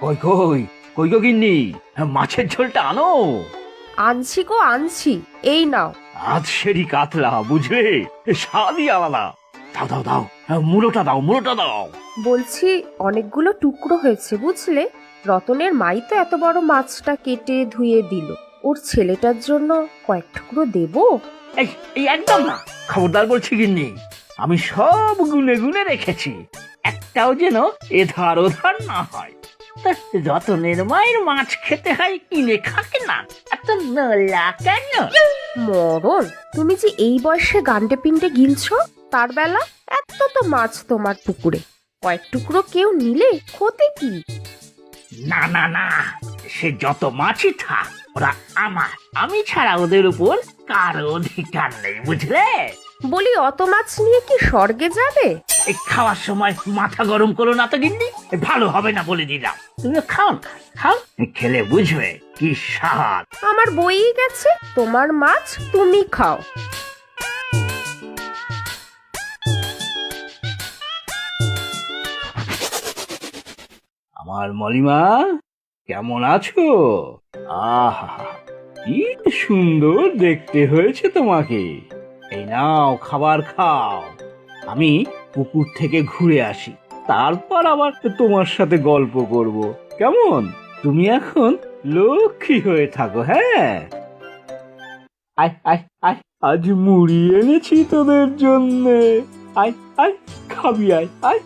কই কই কই গো গিন্নি? মাছের ঝোলটা আনো। আনছি গো আনছি। এই নাও। আজ সেরি কাতলা বুঝলে? স্বাদই আলাদা। দাও দাও দাও। মুলোটা দাও মুলোটা দাও। বলছি অনেকগুলো টুকরো হয়েছে বুঝলে? রতনের মাই তো এত বড় মাছটা কেটে ধুয়ে দিল। ওর ছেলেটার জন্য কয়েক টুকরো দেবো? এই এই একদম না। খবরদার বলছি গিন্নি আমি সব গুনে গুনে রেখেছি। একটাও যেন এধার ওধার না হয়। তা রতনের মায়ের মাছ খেতে হয় কিনে খাকে না এত নলা কেন মরণ তুমি যে এই বয়সে গান্ডে পিন্ডে গিলছো তার বেলা এত তো মাছ তোমার পুকুরে। কয়েক টুকরো কেউ নিলে ক্ষতি কি? না না না সে যত মাছই থাক ওরা আমার আমি ছাড়া ওদের উপর কারও অধিকার নেই বুঝলে? বলি অত মাছ নিয়ে কি স্বর্গে যাবে? এই খাওয়ার সময় মাথা গরম করো না তো গিন্নি ভালো হবে না বলে দিলাম। তুমি খাও না খাও। খেলে বুঝবে কি স্বাদ। আমার বই গেছে তোমার মাছ তুমি খাও। আমার মলিমা কেমন আছো? আহা কি সুন্দর দেখতে হয়েছে তোমাকে। এই নাও খাবার খাও। আমি পুকুর থেকে ঘুরে আসি। তারপর আবার তোমার সাথে গল্প করব। কেমন? তুমি এখন লক্ষ্মী হয়ে থাকো হ্যাঁ? আয় আয় আয় আজ মুড়ি এনেছি তোদের জন্য। আয় আয় খাবি আয় আয়।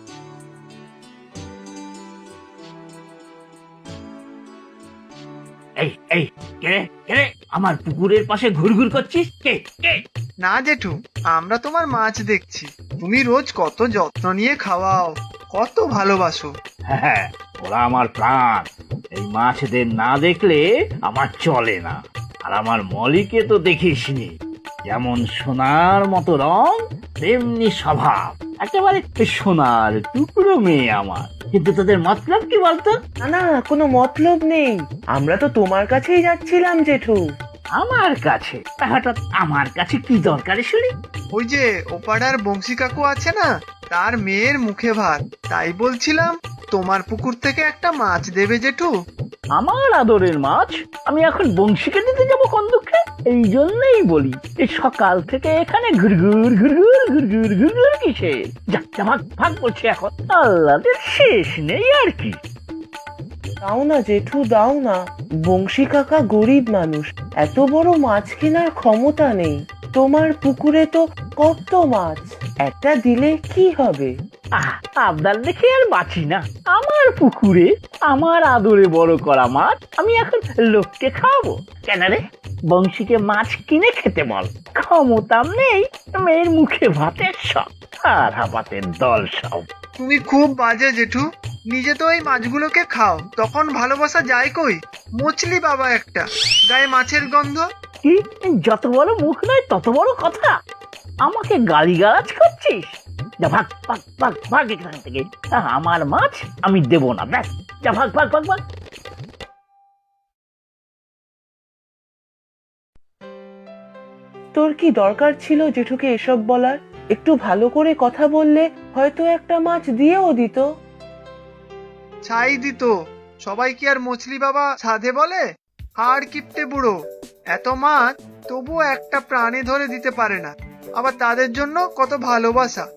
এই এই কে কে আমার পুকুরের পাশে ঘুরঘুর করছিস? কে কে? না জেঠু আমরা তোমার মাছ দেখছি। তুমি রোজ কত যত্ন নিয়ে খাওয়াও। কত ভালোবাসো। হ্যাঁ ওরা আমার প্রাণ। এই মাছদের না দেখলে আমার চলে না। আর আমার মলিকে তো দেখিসনি। যেমন সোনার মতো রং তেমনি স্বভাব। একেবারে সোনার টুকরো মেয়ে আমার। কিন্তু তোদের মতলব কি বলতো? না না কোনো মতলব নেই। আমরা তো তোমার কাছেই যাচ্ছিলাম জেঠু। আমার কাছে? তা হঠাৎ আমার কাছে কি দরকার শুনি? ওই যে ওপাড়ার বংশী কাকু আছে না তার মেয়ের মুখে ভাত। তাই বলছিলাম তোমার পুকুর থেকে একটা মাছ দেবে জেঠু। আমার আদরের মাছ? আমি এখন বংশীকে দিতে যাব কোন দুঃখে এই জন্যই বলি এই সকাল থেকে এখানে ঘুরঘুর ঘুরঘুর ঘুরঘুর ঘুরঘুর কিসে যা যা, ভাগ ভাগ করছে এখন। আল্লাদের শেষ নেই আর কি। দাও না জেঠু দাও না। বংশী কাকা গরিব মানুষ এত বড় মাছ কেনার ক্ষমতা নেই। তোমার পুকুরে তো কত মাছ একটা দিলে কি হবে? আহ আবদার দেখে আর বাঁচি না। আমার পুকুরে আমার আদরে বড় করা মাছ আমি এখন লোককে খাওয়াবো। কেন রে? বংশীকে মাছ কিনে খেতে বল। ক্ষমতাম নেই মেয়ের মুখে ভাতের সব আর হাবাতের দল সব। তুমি খুব বাজে জেঠু। নিজে তো এই মাছগুলোকে খাও তখন ভালোবাসা যায় কই? মছলি বাবা একটা। গায়ে মাছের গন্ধ? কি? যত বড় মুখ নয় তত বড় কথা। আমাকে গালি গালিগালাজ করছিস? যা ভাগ ভাগ ভাগ ভাগ এখান থেকে। আহ, আমার মাছ আমি দেব না ব্যাস। যা ভাগ ভাগ ভাগ ভাগ। তোর কি দরকার ছিল জেঠুকে এসব বলার? একটু ভালো করে কথা বললে হয়তো একটা মাছ দিয়েও দিত। ছাই দিত। সবাই কি আর মছলি বাবা সাধে বলে? হাড় কিপটে বুড়ো। এত মাছ তবুও একটা প্রাণে ধরে দিতে পারে না। আবার তাদের জন্য কত ভালোবাসা।